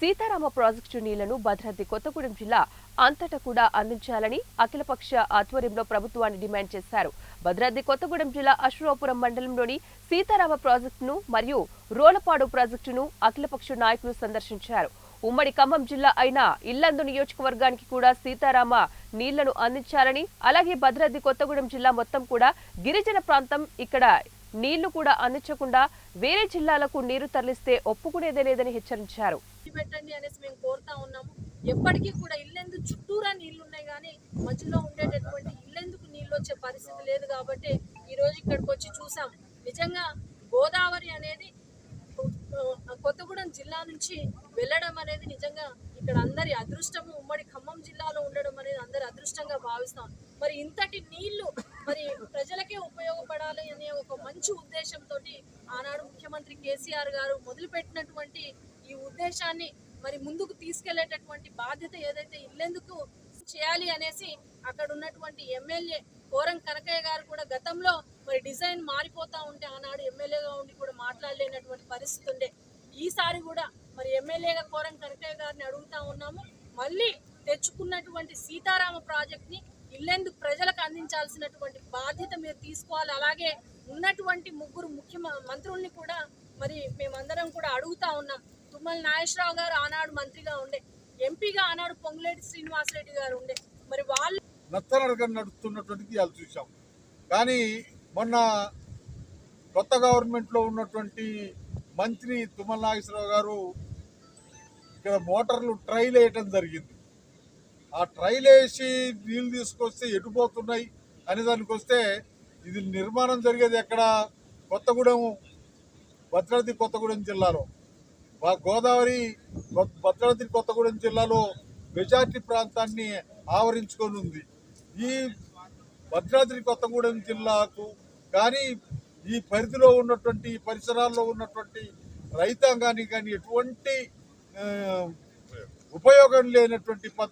Sitarama project నీళ్ళను భద్రాద్రి కొత్తగూడెం జిల్లా అంతటా కూడా అందించాలని అఖిలపక్ష ఆధ్వర్యంలో ప్రభుత్వాన్ని డిమాండ్ చేశారు. భద్రాద్రి కొత్తగూడెం జిల్లా అశ్వరాపురం మండలంలోని సీతారామ ప్రాజెక్టును మరియు రోలపాడు ప్రాజెక్టును అఖిలపక్ష నాయకులు సందర్శించారు. ఉమ్మడి ఖమ్మం జిల్లా అయిన ఇల్లందు నియోజకవర్గానికి కూడా సీతారామ నీళ్ళను అందించాలని అలాగే భద్రాద్రి కొత్తగూడెం జిల్లా మొత్తం కూడా గిరిజన ప్రాంతం ఇక్కడ నీళ్ళు కూడా అందించకుండా వేరే జిల్లాలకు నీరు తరలిస్తే ఒప్పుకునేదే లేదని హెచ్చరించారు. పెట్టండి అనేసి మేము కోరుతా ఉన్నాము. ఎప్పటికీ కూడా ఇల్లెందుకు చుట్టూరా నీళ్ళు ఉన్నాయి కానీ మధ్యలో ఉండేటటువంటి ఇల్లెందుకు నీళ్ళు వచ్చే పరిస్థితి లేదు కాబట్టి ఈరోజు ఇక్కడికి వచ్చి చూసాం. నిజంగా గోదావరి అనేది కొత్తగూడెం జిల్లా నుంచి వెళ్ళడం అనేది నిజంగా ఇక్కడ అందరి అదృష్టము. ఉమ్మడి ఖమ్మం జిల్లాలో ఉండడం అనేది అందరి అదృష్టంగా భావిస్తాం. మరి ఇంతటి నీళ్ళు ఉపయోగపడాలి అనే ఒక మంచి ఉద్దేశంతో ఆనాడు ముఖ్యమంత్రి కేసీఆర్ గారు మొదలుపెట్టినటువంటి ఈ ఉద్దేశాన్ని మరి ముందుకు తీసుకెళ్ళేటటువంటి బాధ్యత ఏదైతే ఇల్లెందుకు చేయాలి అనేసి అక్కడ ఉన్నటువంటి ఎమ్మెల్యే కోరం కనకయ్య గారు కూడా గతంలో మరి డిజైన్ మారిపోతా ఉంటే ఆనాడు ఎమ్మెల్యేగా ఉండి కూడా మాట్లాడలేనటువంటి పరిస్థితి ఉండే. ఈసారి కూడా మరి ఎమ్మెల్యేగా కోరం కనకయ్య గారిని అడుగుతా ఉన్నాము. మళ్ళీ తెచ్చుకున్నటువంటి సీతారామ ప్రాజెక్ట్ని ఇల్లెందుకు ప్రజలకు అందించాల్సినటువంటి బాధ్యత మీరు తీసుకోవాలి. అలాగే ఉన్నటువంటి ముగ్గురు ముఖ్య మంత్రుల్ని కూడా మరి మేమందరం కూడా అడుగుతా ఉన్నాం. తుమ్మల నాగేశ్వరరావు గారు ఆనాడు మంత్రిగా ఉండే ఎంపీగా ఆనాడు పొంగులేటి శ్రీనివాసరెడ్డి గారు ఉండే మరి వాళ్ళు నత్తనడక నడుస్తున్నటువంటిది ఇవాళ చూసాం కానీ మొన్న కొత్త గవర్నమెంట్లో ఉన్నటువంటి మంత్రి తుమ్మల నాగేశ్వరరావు గారు ఇక్కడ మోటార్లు ట్రైల్ వేయటం జరిగింది. ఆ ట్రైల్ వేసి నీళ్ళు తీసుకొస్తే ఎటుపోతున్నాయి అనే దానికి వస్తే ఇది నిర్మాణం జరిగేది ఎక్కడ? కొత్తగూడెం భద్రాద్రి కొత్తగూడెం జిల్లాలో. మా గోదావరి భద్రాద్రి కొత్తగూడెం జిల్లాలో మెజార్టీ ప్రాంతాన్ని ఆవరించుకొని ఉంది. ఈ భద్రాద్రి కొత్తగూడెం జిల్లాకు కానీ ఈ పరిధిలో ఉన్నటువంటి పరిసరాల్లో ఉన్నటువంటి రైతాంగానికి కానీ ఎటువంటి ఉపయోగం లేనటువంటి పద్ధతి